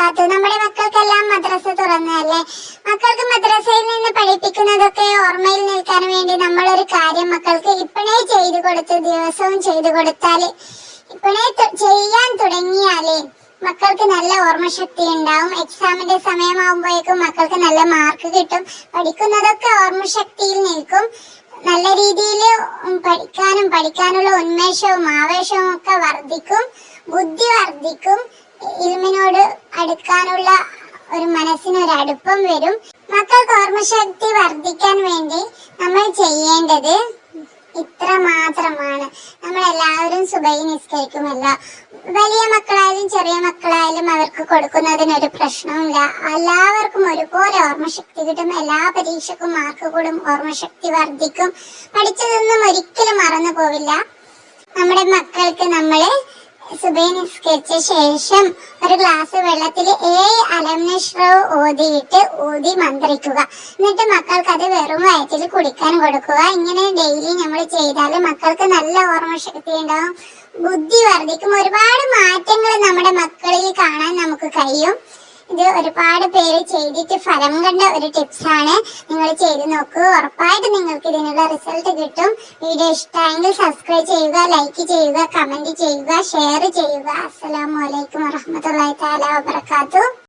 വബറകാത്തു നമ്മുടെ മക്കൾക്കെല്ലാം മദ്രസ തുറന്നതല്ലേ? മക്കൾക്ക് മദ്രസയിൽ നിന്ന് പഠിപ്പിക്കുന്നതൊക്കെ ഓർമ്മയിൽ നിൽക്കാൻ വേണ്ടി നമ്മളൊരു കാര്യം മക്കൾക്ക് ഇപ്പഴേ ചെയ്തു കൊടുത്ത്. ദിവസവും ചെയ്തു കൊടുത്താൽ ഇപ്പഴേ ചെയ്യാൻ തുടങ്ങിയാലേ മക്കൾക്ക് നല്ല ഓർമ്മശക്തി ഉണ്ടാവും. എക്സാമിന്റെ സമയമാകുമ്പോഴേക്കും മക്കൾക്ക് നല്ല മാർക്ക് കിട്ടും. പഠിക്കുന്നതൊക്കെ ഓർമ്മശക്തിയിൽ നിൽക്കും. നല്ല രീതിയിൽ പഠിക്കാനും പഠിക്കാനുള്ള ഉന്മേഷവും ആവേശവും ഒക്കെ വർദ്ധിക്കും. ബുദ്ധി വർദ്ധിക്കും. ഇൽമിനോട് അടുക്കാനുള്ള ഒരു മനസ്സിന് ഒരു അടുപ്പം വരും. മക്കൾക്ക് ഓർമ്മശക്തി വർദ്ധിക്കാൻ വേണ്ടി നമ്മൾ ചെയ്യേണ്ടത് ഇത്ര മാത്രമാണ്. നമ്മൾ എല്ലാവരും സുബൈ നിസ്കരിക്കുമല്ല വലിയ മക്കളായാലും ചെറിയ മക്കളായാലും അവർക്ക് കൊടുക്കുന്നതിന് ഒരു പ്രശ്നവുമില്ല. എല്ലാവർക്കും ഒരുപോലെ ഓർമ്മശക്തി കിട്ടും. എല്ലാ പരീക്ഷക്കും മാർക്ക് കൂടും ഓർമ്മശക്തി വർദ്ധിക്കും. പഠിച്ചതൊന്നും ഒരിക്കലും മറന്നു പോവില്ല നമ്മുടെ മക്കൾക്ക് സുബൈ നിസ്കരിച്ച ശേഷം ഒരു ഗ്ലാസ് വെള്ളത്തിൽ ഏഴ് അലംനഷ്റവ് ഊതിയിട്ട് ഊതി മന്ത്രിക്കുക. എന്നിട്ട് മക്കൾക്ക് അത് വെറും വയറ്റിൽ കുടിക്കാൻ കൊടുക്കുക. ഇങ്ങനെ ഡെയിലി നമ്മൾ ചെയ്താൽ മക്കൾക്ക് നല്ല ഓർമ്മശക്തി ഉണ്ടാവും. ബുദ്ധി വർദ്ധിക്കും. ഒരുപാട് മാറ്റങ്ങൾ നമ്മുടെ മക്കളിൽ കാണാൻ നമുക്ക് കഴിയും. ഇത് ഒരുപാട് പേര് ചെയ്തിട്ട് ഫലം കണ്ട ഒരു ടിപ്സ് ആണ്. നിങ്ങൾ ചെയ്ത് നോക്കൂ. ഉറപ്പായിട്ട് നിങ്ങൾക്ക് ഇതിനുള്ള റിസൾട്ട് കിട്ടും. വീഡിയോ ഇഷ്ടമായെങ്കിൽ സബ്സ്ക്രൈബ് ചെയ്യുക ലൈക്ക് ചെയ്യുക കമന്റ് ചെയ്യുക ഷെയർ ചെയ്യുക. അസ്സലാമു അലൈക്കും വറഹ്മത്തുള്ളാഹി തആല വബറകാതുഹു.